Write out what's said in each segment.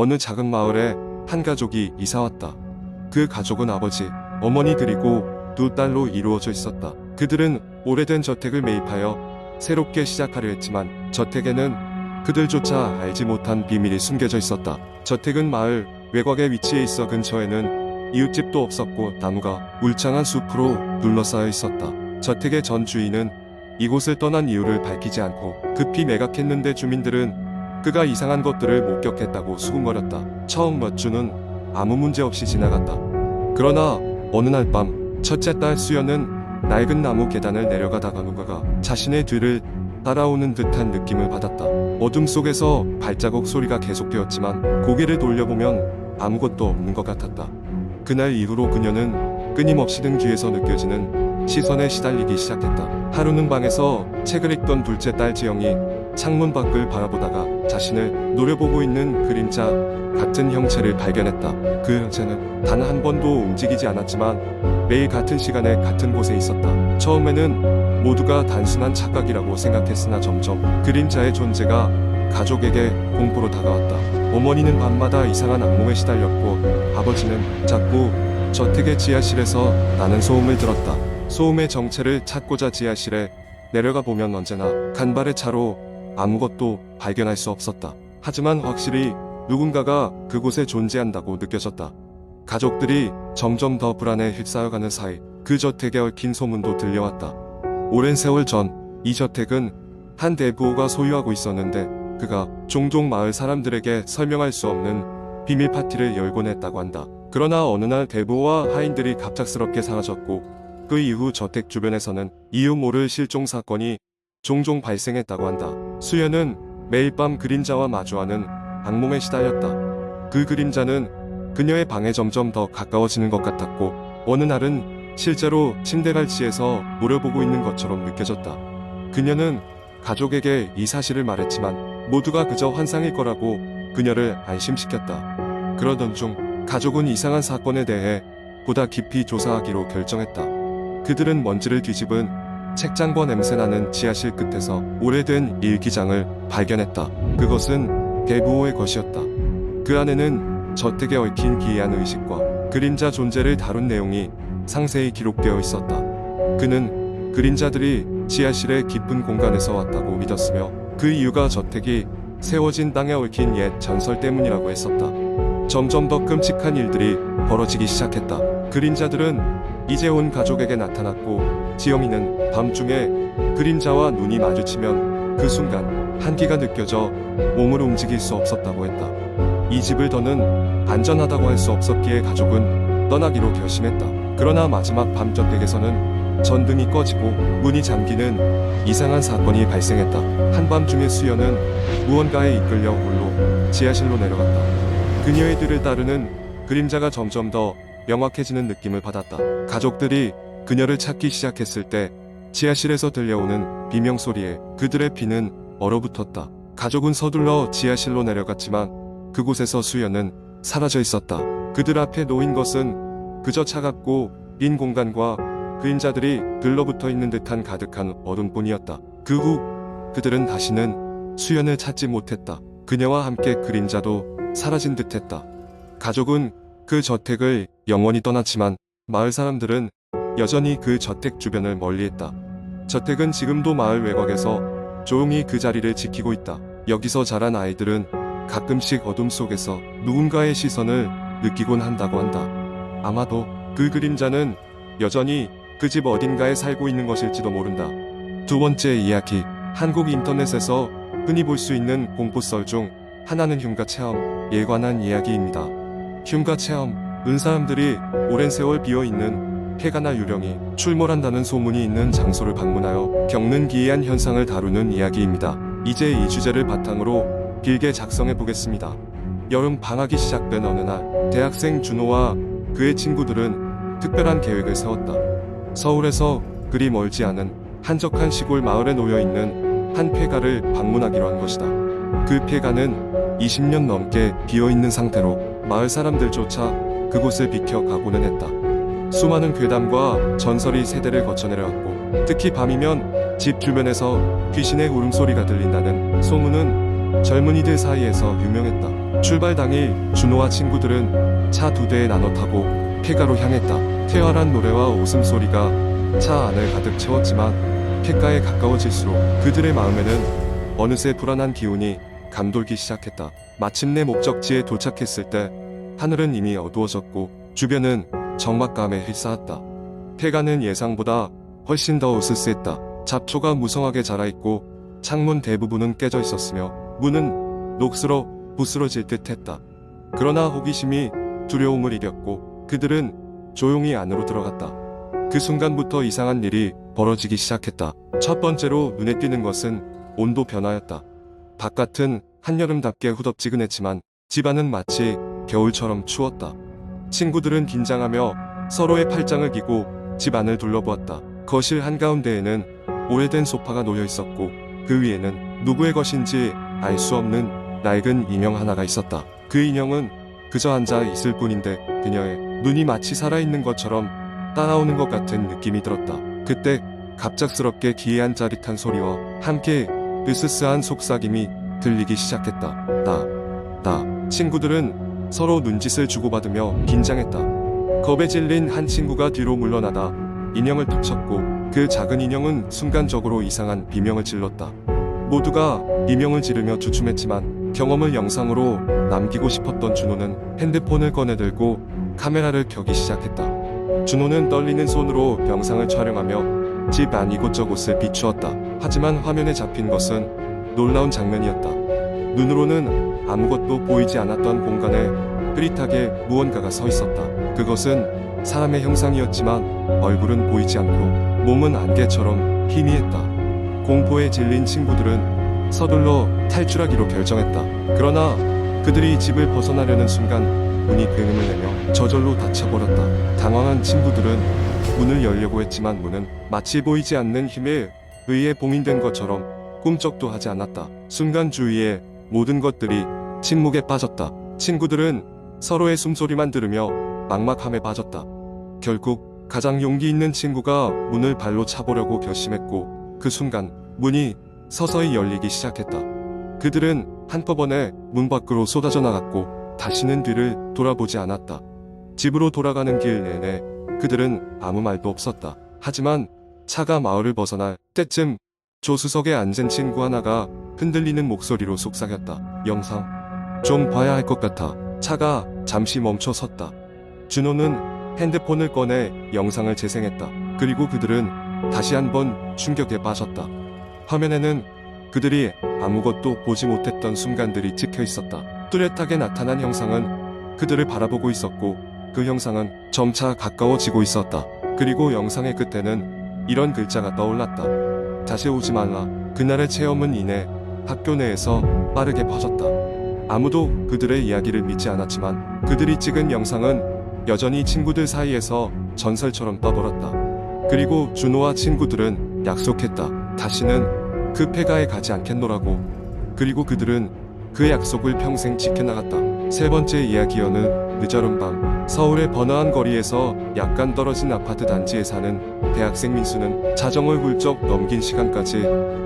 어느 작은 마을에 한 가족이 이사 왔다. 그 가족은 아버지, 어머니 그리고 두 딸로 이루어져 있었다. 그들은 오래된 저택을 매입하여 새롭게 시작하려 했지만 저택에는 그들조차 알지 못한 비밀이 숨겨져 있었다. 저택은 마을 외곽에 위치해 있어 근처에는 이웃집도 없었고 나무가 울창한 숲으로 둘러싸여 있었다. 저택의 전 주인은 이곳을 떠난 이유를 밝히지 않고 급히 매각했는데 주민들은 그가 이상한 것들을 목격했다고 수군거렸다. 처음 몇 주는 아무 문제 없이 지나갔다. 그러나 어느 날 밤 첫째 딸 수연은 낡은 나무 계단을 내려가다가 누가가 자신의 뒤를 따라오는 듯한 느낌을 받았다. 어둠 속에서 발자국 소리가 계속되었지만 고개를 돌려보면 아무것도 없는 것 같았다. 그날 이후로 그녀는 끊임없이 등 뒤에서 느껴지는 시선에 시달리기 시작했다. 하루는 방에서 책을 읽던 둘째 딸 지영이 창문 밖을 바라보다가 자신을 노려보고 있는 그림자 같은 형체를 발견했다. 그 형체는 단 한 번도 움직이지 않았지만 매일 같은 시간에 같은 곳에 있었다. 처음에는 모두가 단순한 착각이라고 생각했으나 점점 그림자의 존재가 가족에게 공포로 다가왔다. 어머니는 밤마다 이상한 악몽에 시달렸고 아버지는 자꾸 저택의 지하실에서 나는 소음을 들었다. 소음의 정체를 찾고자 지하실에 내려가 보면 언제나 간발의 차로 아무것도 발견할 수 없었다. 하지만 확실히 누군가가 그곳에 존재한다고 느껴졌다. 가족들이 점점 더 불안에 휩싸여가는 사이 그 저택에 얽힌 소문도 들려왔다. 오랜 세월 전 이 저택은 한 대부호가 소유하고 있었는데 그가 종종 마을 사람들에게 설명할 수 없는 비밀 파티를 열곤 했다고 한다. 그러나 어느 날 대부호와 하인들이 갑작스럽게 사라졌고 그 이후 저택 주변에서는 이유 모를 실종 사건이 종종 발생했다고 한다. 수연은 매일 밤 그림자와 마주하는 악몽에 시달렸다. 그 그림자는 그녀의 방에 점점 더 가까워지는 것 같았고 어느 날은 실제로 침대 갈치에서 노려보고 있는 것처럼 느껴졌다. 그녀는 가족에게 이 사실을 말했지만 모두가 그저 환상일 거라고 그녀를 안심시켰다. 그러던 중 가족은 이상한 사건에 대해 보다 깊이 조사하기로 결정했다. 그들은 먼지를 뒤집은 책장과 냄새나는 지하실 끝에서 오래된 일기장을 발견했다. 그것은 대부호의 것이었다. 그 안에는 저택에 얽힌 기이한 의식과 그림자 존재를 다룬 내용이 상세히 기록되어 있었다. 그는 그림자들이 지하실의 깊은 공간에서 왔다고 믿었으며 그 이유가 저택이 세워진 땅에 얽힌 옛 전설 때문이라고 했었다. 점점 더 끔찍한 일들이 벌어지기 시작했다. 그림자들은 이제 온 가족에게 나타났고 지영이는 밤중에 그림자와 눈이 마주치면 그 순간 한기가 느껴져 몸을 움직일 수 없었다고 했다. 이 집을 더는 안전하다고 할 수 없었기에 가족은 떠나기로 결심했다. 그러나 마지막 밤 저택에서는 전등이 꺼지고 문이 잠기는 이상한 사건이 발생했다. 한밤중에 수연은 무언가에 이끌려 홀로 지하실로 내려갔다. 그녀의 뒤를 따르는 그림자가 점점 더 명확해지는 느낌을 받았다. 가족들이 그녀를 찾기 시작했을 때 지하실에서 들려오는 비명 소리에 그들의 피는 얼어붙었다. 가족은 서둘러 지하실로 내려갔지만 그곳에서 수연은 사라져 있었다. 그들 앞에 놓인 것은 그저 차갑고 빈 공간과 그림자들이 들러붙어 있는 듯한 가득한 어둠뿐이었다. 그 후 그들은 다시는 수연을 찾지 못했다. 그녀와 함께 그림자도 사라진 듯했다. 가족은 그 저택을 영원히 떠났지만 마을 사람들은 여전히 그 저택 주변을 멀리했다. 저택은 지금도 마을 외곽에서 조용히 그 자리를 지키고 있다. 여기서 자란 아이들은 가끔씩 어둠 속에서 누군가의 시선을 느끼곤 한다고 한다. 아마도 그 그림자는 여전히 그 집 어딘가에 살고 있는 것일지도 모른다. 두 번째 이야기. 한국 인터넷에서 흔히 볼 수 있는 공포썰 중 하나는 흉가 체험에 관한 이야기입니다. 흉가 체험, 은 사람들이 오랜 세월 비어 있는 폐가나 유령이 출몰한다는 소문이 있는 장소를 방문하여 겪는 기이한 현상을 다루는 이야기입니다. 이제 이 주제를 바탕으로 길게 작성해 보겠습니다. 여름 방학이 시작된 어느 날, 대학생 준호와 그의 친구들은 특별한 계획을 세웠다. 서울에서 그리 멀지 않은 한적한 시골 마을에 놓여 있는 한 폐가를 방문하기로 한 것이다. 그 폐가는 20년 넘게 비어 있는 상태로 마을 사람들조차 그곳을 비켜 가고는 했다. 수많은 괴담과 전설이 세대를 거쳐 내려왔고 특히 밤이면 집 주변에서 귀신의 울음소리가 들린다는 소문은 젊은이들 사이에서 유명했다. 출발 당일 준호와 친구들은 차 두 대에 나눠 타고 폐가로 향했다. 태활한 노래와 웃음소리가 차 안을 가득 채웠지만 폐가에 가까워질수록 그들의 마음에는 어느새 불안한 기운이 감돌기 시작했다. 마침내 목적지에 도착했을 때 하늘은 이미 어두워졌고 주변은 적막감에 휩싸였다. 폐가는 예상보다 훨씬 더 으스스했다. 잡초가 무성하게 자라있고 창문 대부분은 깨져 있었으며 문은 녹슬어 부스러질 듯 했다. 그러나 호기심이 두려움을 이겼고 그들은 조용히 안으로 들어갔다. 그 순간부터 이상한 일이 벌어지기 시작했다. 첫 번째로 눈에 띄는 것은 온도 변화였다. 바깥은 한여름답게 후덥지근했지만 집안은 마치 겨울처럼 추웠다. 친구들은 긴장하며 서로의 팔짱을 끼고 집 안을 둘러보았다. 거실 한가운데에는 오래된 소파가 놓여 있었고 그 위에는 누구의 것인지 알 수 없는 낡은 인형 하나가 있었다. 그 인형은 그저 앉아 있을 뿐인데 그녀의 눈이 마치 살아있는 것처럼 따라오는 것 같은 느낌이 들었다. 그때 갑작스럽게 기이한 짜릿한 소리와 함께 으스스한 속삭임이 들리기 시작했다. 나, 나. 친구들은 서로 눈짓을 주고받으며 긴장했다. 겁에 질린 한 친구가 뒤로 물러나다 인형을 툭 쳤고 그 작은 인형은 순간적으로 이상한 비명을 질렀다. 모두가 비명을 지르며 주춤했지만 경험을 영상으로 남기고 싶었던 준호는 핸드폰을 꺼내들고 카메라를 켜기 시작했다. 준호는 떨리는 손으로 영상을 촬영하며 집안 이곳저곳을 비추었다. 하지만 화면에 잡힌 것은 놀라운 장면이었다. 눈으로는 아무것도 보이지 않았던 공간에 흐릿하게 무언가가 서 있었다. 그것은 사람의 형상이었지만 얼굴은 보이지 않고 몸은 안개처럼 희미했다. 공포에 질린 친구들은 서둘러 탈출하기로 결정했다. 그러나 그들이 집을 벗어나려는 순간 문이 굉음을 내며 저절로 닫혀버렸다. 당황한 친구들은 문을 열려고 했지만 문은 마치 보이지 않는 힘에 의해 봉인된 것처럼 꿈쩍도 하지 않았다. 순간 주위의 모든 것들이 침묵에 빠졌다. 친구들은 서로의 숨소리만 들으며 막막함에 빠졌다. 결국 가장 용기 있는 친구가 문을 발로 차보려고 결심했고 그 순간 문이 서서히 열리기 시작했다. 그들은 한꺼번에 문 밖으로 쏟아져 나갔고 다시는 뒤를 돌아보지 않았다. 집으로 돌아가는 길 내내 그들은 아무 말도 없었다. 하지만 차가 마을을 벗어날 때쯤 조수석에 앉은 친구 하나가 흔들리는 목소리로 속삭였다. 영상. 좀 봐야 할 것 같아. 차가 잠시 멈춰 섰다. 준호는 핸드폰을 꺼내 영상을 재생했다. 그리고 그들은 다시 한번 충격에 빠졌다. 화면에는 그들이 아무것도 보지 못했던 순간들이 찍혀 있었다. 뚜렷하게 나타난 형상은 그들을 바라보고 있었고 그 형상은 점차 가까워지고 있었다. 그리고 영상의 끝에는 이런 글자가 떠올랐다. 다시 오지 말라. 그날의 체험은 이내 학교 내에서 빠르게 퍼졌다. 아무도 그들의 이야기를 믿지 않았지만 그들이 찍은 영상은 여전히 친구들 사이에서 전설처럼 떠돌았다. 그리고 준호와 친구들은 약속했다. 다시는 그 폐가에 가지 않겠노라고. 그리고 그들은 그 약속을 평생 지켜나갔다. 세 번째 이야기여는 늦어른 밤 서울의 번화한 거리에서 약간 떨어진 아파트 단지에 사는 대학생 민수는 자정을 훌쩍 넘긴 시간까지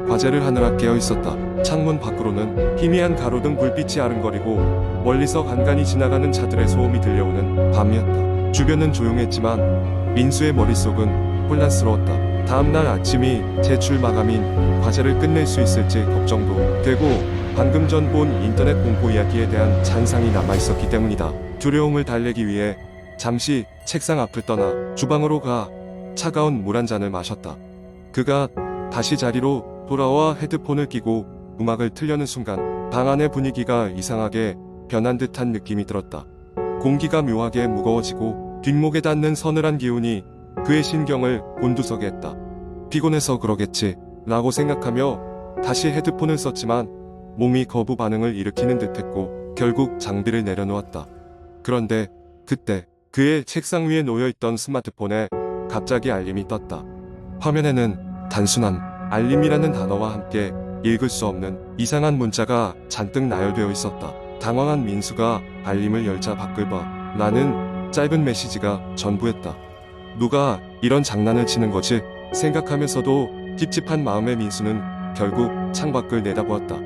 과제를 하느라 깨어 있었다. 창문 밖으로는 희미한 가로등 불빛이 아른거리고 멀리서 간간히 지나가는 차들의 소음이 들려오는 밤이었다. 주변은 조용했지만 민수의 머릿속은 혼란스러웠다. 다음날 아침이 제출 마감인 과제를 끝낼 수 있을지 걱정도 되고 방금 전 본 인터넷 공포 이야기에 대한 잔상이 남아 있었기 때문이다. 두려움을 달래기 위해 잠시 책상 앞을 떠나 주방으로 가 차가운 물 한 잔을 마셨다. 그가 다시 자리로 돌아와 헤드폰을 끼고 음악을 틀려는 순간 방 안의 분위기가 이상하게 변한 듯한 느낌이 들었다. 공기가 묘하게 무거워지고 뒷목에 닿는 서늘한 기운이 그의 신경을 곤두서게 했다. 피곤해서 그러겠지 라고 생각하며 다시 헤드폰을 썼지만 몸이 거부 반응을 일으키는 듯했고 결국 장비를 내려놓았다. 그런데 그때 그의 책상 위에 놓여있던 스마트폰에 갑자기 알림이 떴다. 화면에는 단순한 알림이라는 단어와 함께 읽을 수 없는 이상한 문자가 잔뜩 나열되어 있었다. 당황한 민수가 알림을 열자 밖을 봐. 라는 짧은 메시지가 전부였다. 누가 이런 장난을 치는 거지? 생각하면서도 찝찝한 마음의 민수는 결국 창밖을 내다보았다.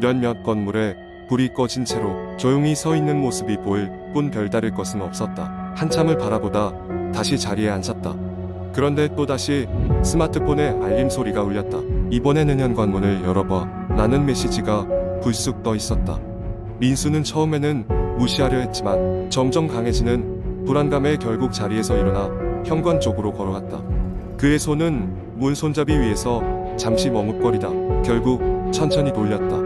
몇몇 건물에 불이 꺼진 채로 조용히 서 있는 모습이 보일 뿐 별다를 것은 없었다. 한참을 바라보다 다시 자리에 앉았다. 그런데 또다시 스마트폰에 알림 소리가 울렸다. 이번에는 현관문을 열어봐. 라는 메시지가 불쑥 떠 있었다. 민수는 처음에는 무시하려 했지만 점점 강해지는 불안감에 결국 자리에서 일어나 현관 쪽으로 걸어갔다. 그의 손은 문 손잡이 위에서 잠시 머뭇거리다 결국 천천히 돌렸다.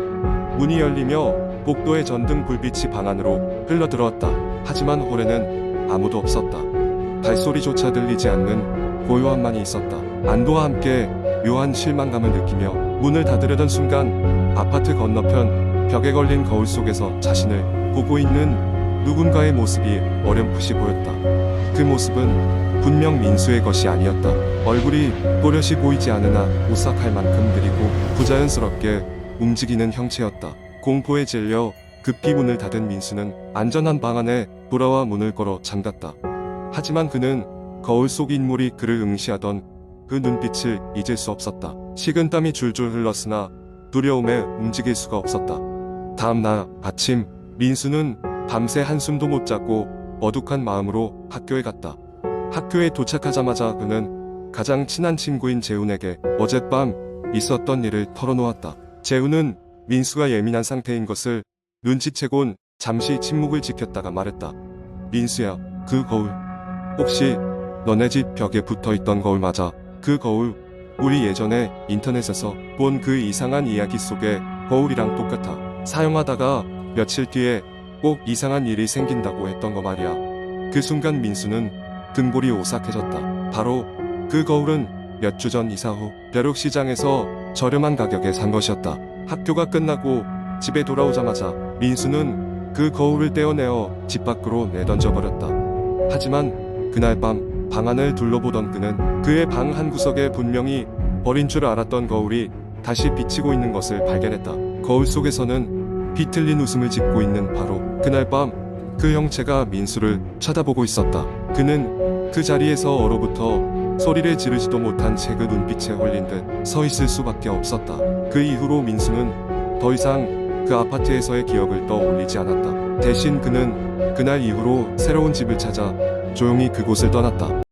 문이 열리며 복도의 전등 불빛이 방 안으로 흘러들어왔다. 하지만 홀에는 아무도 없었다. 발소리조차 들리지 않는 고요함만이 있었다. 안도와 함께 묘한 실망감을 느끼며 문을 닫으려던 순간 아파트 건너편 벽에 걸린 거울 속에서 자신을 보고 있는 누군가의 모습이 어렴풋이 보였다. 그 모습은 분명 민수의 것이 아니었다. 얼굴이 또렷이 보이지 않으나 오싹할 만큼 느리고 부자연스럽게 움직이는 형체였다. 공포에 질려 급히 문을 닫은 민수는 안전한 방 안에 돌아와 문을 걸어 잠갔다. 하지만 그는 거울 속 인물이 그를 응시하던 그 눈빛을 잊을 수 없었다. 식은땀이 줄줄 흘렀으나 두려움에 움직일 수가 없었다. 다음 날 아침 민수는 밤새 한숨도 못 자고 어둑한 마음으로 학교에 갔다. 학교에 도착하자마자 그는 가장 친한 친구인 재훈에게 어젯밤 있었던 일을 털어놓았다. 재훈은 민수가 예민한 상태인 것을 눈치채곤 잠시 침묵을 지켰다가 말했다. 민수야, 그 거울. 혹시 너네 집 벽에 붙어 있던 거울 맞아? 그 거울, 우리 예전에 인터넷에서 본 그 이상한 이야기 속의 거울이랑 똑같아. 사용하다가 며칠 뒤에 꼭 이상한 일이 생긴다고 했던 거 말이야. 그 순간 민수는 등골이 오싹해졌다. 바로 그 거울은 몇 주 전 이사 후 벼룩시장에서 저렴한 가격에 산 것이었다. 학교가 끝나고 집에 돌아오자마자 민수는 그 거울을 떼어내어 집 밖으로 내던져 버렸다. 하지만 그날 밤 방 안을 둘러보던 그는 그의 방 한 구석에 분명히 버린 줄 알았던 거울이 다시 비치고 있는 것을 발견했다. 거울 속에서는 비틀린 웃음을 짓고 있는 바로 그날 밤 그 형체가 민수를 쳐다보고 있었다. 그는 그 자리에서 얼어붙어 소리를 지르지도 못한 채그 눈빛에 홀린 듯 서 있을 수밖에 없었다. 그 이후로 민수는 더 이상 그 아파트에서의 기억을 떠올리지 않았다. 대신 그는 그날 이후로 새로운 집을 찾아 조용히 그곳을 떠났다.